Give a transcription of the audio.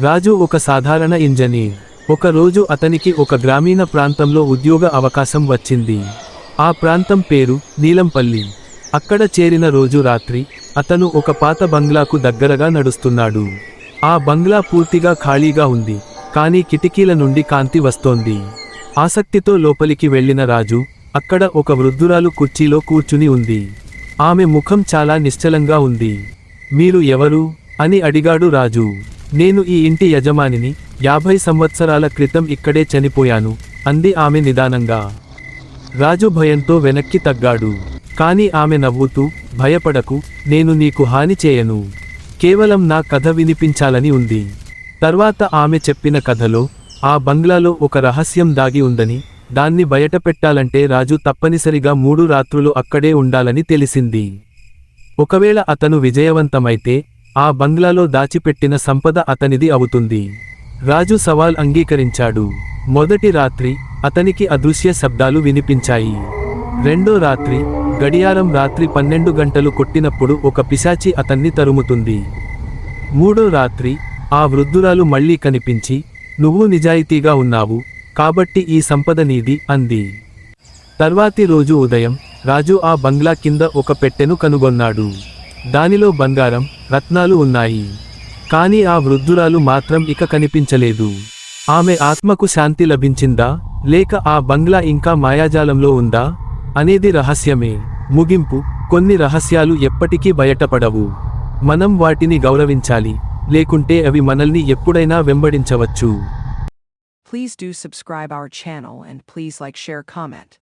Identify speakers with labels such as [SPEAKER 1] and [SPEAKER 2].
[SPEAKER 1] రాజు ఒక సాధారణ ఇంజనీర్ ఒక రోజు అతనికి ఒక గ్రామీణ ప్రాంతంలో ఉద్యోగ అవకాశం వచ్చింది. ఆ ప్రాంతం పేరు నీలంపల్లి. అక్కడ చేరిన రోజు రాత్రి అతను ఒక పాత బంగ్లాకు దగ్గరగా నడుస్తున్నాడు. ఆ బంగ్లా పూర్తిగా ఖాళీగా ఉంది కానీ కిటికీల నుండి కాంతి వస్తోంది. ఆసక్తితో లోపలికి వెళ్ళిన రాజు అక్కడ ఒక వృద్ధురాలు కుర్చీలో కూర్చుని ఉంది. ఆమె ముఖం చాలా నిశ్చలంగా ఉంది. మీరు ఎవరు? అని అడిగాడు రాజు. నేను ఈ ఇంటి యజమానిని యాభై సంవత్సరాల క్రితం ఇక్కడే చనిపోయాను అంది ఆమె నిదానంగా. రాజు భయంతో వెనక్కి తగ్గాడు. కాని ఆమె నవ్వుతూ భయపడకు నేను నీకు హాని చేయను. కేవలం నా కథ వినిపించాలని ఉంది. తర్వాత ఆమె చెప్పిన కథలో ఆ బంగ్లాలో ఒక రహస్యం దాగి ఉందని దాన్ని బయటపెట్టాలంటే రాజు తప్పనిసరిగా మూడు రాత్రులు అక్కడే ఉండాలని తెలిసింది. ఒకవేళ అతను విజయవంతమైతే ఆ బంగ్లాలో దాచిపెట్టిన సంపద అతనిది అవుతుంది. రాజు సవాల్ అంగీకరించాడు. మొదటి రాత్రి అతనికి అదృశ్య శబ్దాలు వినిపించాయి. రెండో రాత్రి గడియారం రాత్రి పన్నెండు గంటలు కొట్టినప్పుడు ఒక పిశాచి అతన్ని తరుముతుంది. మూడో రాత్రి ఆ వృద్ధురాలు మళ్ళీ కనిపించి నువ్వు నిజాయితీగా ఉన్నావు కాబట్టి ఈ సంపద నీది అంది. తర్వాతి రోజు ఉదయం రాజు ఆ బంగ్లా కింద ఒక పెట్టెను కనుగొన్నాడు. దానిలో బంగారం రత్నాలు ఉన్నాయి. కానీ ఆ వృద్ధురాలు మాత్రం ఇక కనిపించలేదు. ఆమె ఆత్మకు శాంతి లభించిందా? లేక ఆ బంగ్లా ఇంకా మాయాజాలంలో ఉందా? అనేది రహస్యమే. ముగింపు కొన్ని రహస్యాలు ఎప్పటికీ బయటపడవు. మనం వాటిని గౌరవించాలి. లేకుంటే అవి మనల్ని ఎప్పుడైనా వెంబడించవచ్చు.
[SPEAKER 2] Please do subscribe our channel and please like share comment.